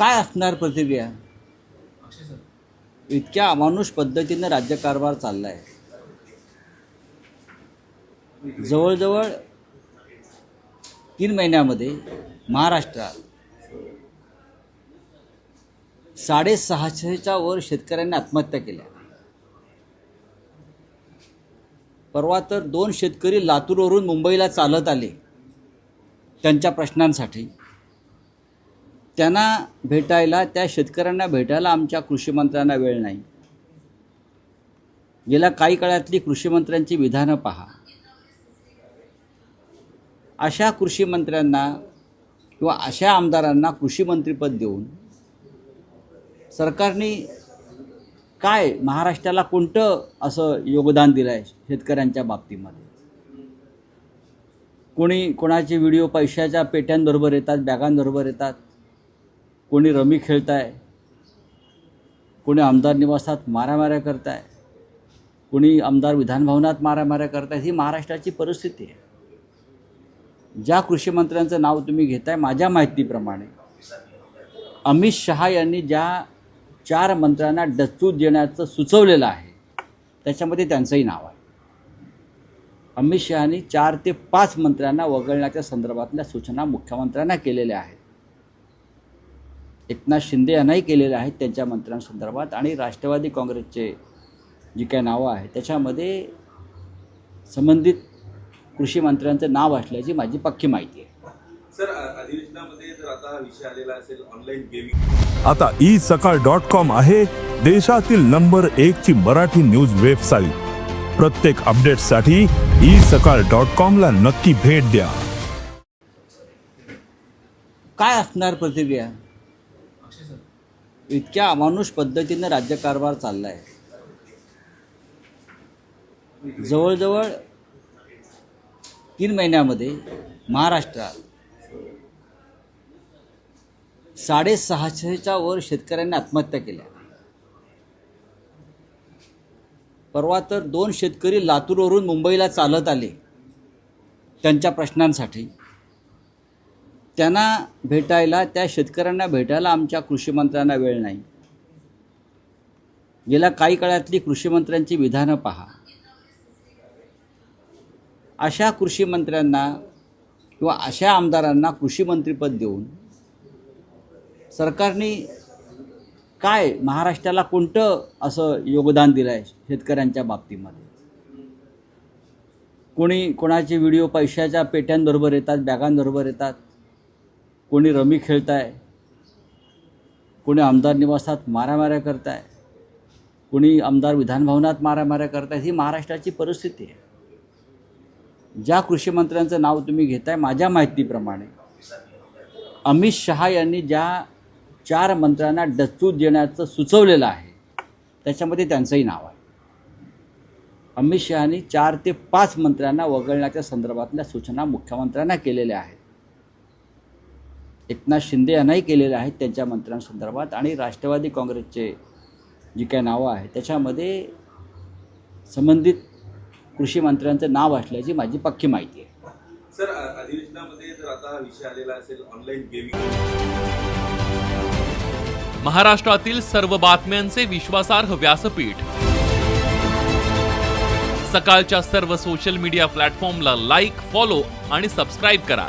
काय असणार प्रतिक्रिया? इतक्या अमानुष पद्धतीनं राज्यकारभार चालला आहे जवळजवळ तीन महिन्यामध्ये महाराष्ट्रात साडेसहाशेच्या वर शेतकऱ्यांनी आत्महत्या केल्या. परवा तर दोन शेतकरी लातूरवरून मुंबईला चालत आले त्यांच्या प्रश्नांसाठी. त्यांना भेटायला त्या शेतकऱ्यांना भेटायला आमच्या कृषीमंत्र्यांना वेळ नाही. गेल्या काही काळातली कृषीमंत्र्यांची विधानं पहा. अशा कृषीमंत्र्यांना किंवा अशा आमदारांना कृषीमंत्रीपद देऊन सरकारने काय महाराष्ट्राला कोणतं असं योगदान दिलं आहे शेतकऱ्यांच्या बाबतीमध्ये? कोणी कोणाचे व्हिडिओ पैशाच्या पेट्यांबरोबर येतात बॅगांबरोबर येतात? कोणी रमी खेळताय कोणी आमदार निवासात मारामाऱ्या करताय कोणी आमदार विधानभवनात मारामाऱ्या करतायत ही महाराष्ट्राची परिस्थिती आहे. ज्या कृषीमंत्र्यांचं नाव तुम्ही घेताय माझ्या माहितीप्रमाणे अमित शहा यांनी ज्या चार मंत्र्यांना डच्चू देण्याचं सुचवलेलं आहे त्याच्यामध्ये त्यांचंही नाव आहे. अमित शहानी चार ते पाच मंत्र्यांना वगळण्याच्या संदर्भातल्या सूचना मुख्यमंत्र्यांना केलेल्या आहेत. एकनाथ शिंदे यांनाही केलेल्या आहेत त्यांच्या मंत्र्यांसंदर्भात आणि राष्ट्रवादी काँग्रेसचे जी काय नावं आहेत त्याच्यामध्ये संबंधित कृषी मंत्र्यांचं नाव असल्याची माझी पक्की माहिती आहे. सर अधिवेशनामध्ये जर आता हा विषय आलेला असेल ऑनलाईन गेमिंग आता ई सकाळ डॉट कॉम आहे देशातील नंबर एक ची मराठी न्यूज वेबसाईट प्रत्येक अपडेटसाठी ई सकाळ डॉट कॉम ला नक्की भेट द्या. काय असणार प्रतिक्रिया? इतक्या अमानुष पद्धतीनं राज्यकारभार चालला आहे जवळजवळ तीन महिन्यामध्ये महाराष्ट्रात साडेसहाशेच्या वर शेतकऱ्यांनी आत्महत्या केल्या. परवा तर दोन शेतकरी लातूरवरून मुंबईला चालत आले त्यांच्या प्रश्नांसाठी. त्यांना भेटायला त्या शेतकऱ्यांना भेटायला आमच्या कृषीमंत्र्यांना वेळ नाही. गेल्या काही काळातली कृषीमंत्र्यांची विधानं पहा. अशा कृषीमंत्र्यांना किंवा अशा आमदारांना कृषीमंत्रीपद देऊन सरकारने काय महाराष्ट्राला कोणतं असं योगदान दिलं आहे शेतकऱ्यांच्या बाबतीमध्ये? कोणी कोणाचे व्हिडिओ पैशाच्या पेट्यांबरोबर येतात बॅगांबरोबर येतात? कोणी रमी खेळताय कोणी आमदार निवासात मारामाऱ्या करताय कोणी आमदार विधानभवनात मारामाऱ्या करतायत ही महाराष्ट्राची परिस्थिती आहे. ज्या कृषीमंत्र्यांचं नाव तुम्ही घेताय माझ्या माहितीप्रमाणे अमित शहा यांनी ज्या चार मंत्र्यांना डच्चू देण्याचं सुचवलेलं आहे त्याच्यामध्ये त्यांचंही नाव आहे. अमित शहानी चार ते पाच मंत्र्यांना वगळण्याच्या संदर्भातल्या सूचना मुख्यमंत्र्यांना केलेल्या आहेत. एकनाथ शिंदे यांनाही केलेल्या आहेत त्यांच्या मंत्र्यांसंदर्भात आणि राष्ट्रवादी काँग्रेसचे जी काय नावं आहेत त्याच्यामध्ये संबंधित कृषी मंत्र्यांचं नाव असल्याची माझी पक्की माहिती आहे. सर अधिवेशनामध्ये जर आता हा विषय आलेला असेल ऑनलाईन गेमिंग महाराष्ट्रातील सर्व बातम्यांचे विश्वासार्ह व्यासपीठ. सकाळच्या सर्व सोशल मीडिया प्लॅटफॉर्मला लाईक फॉलो आणि सबस्क्राईब करा.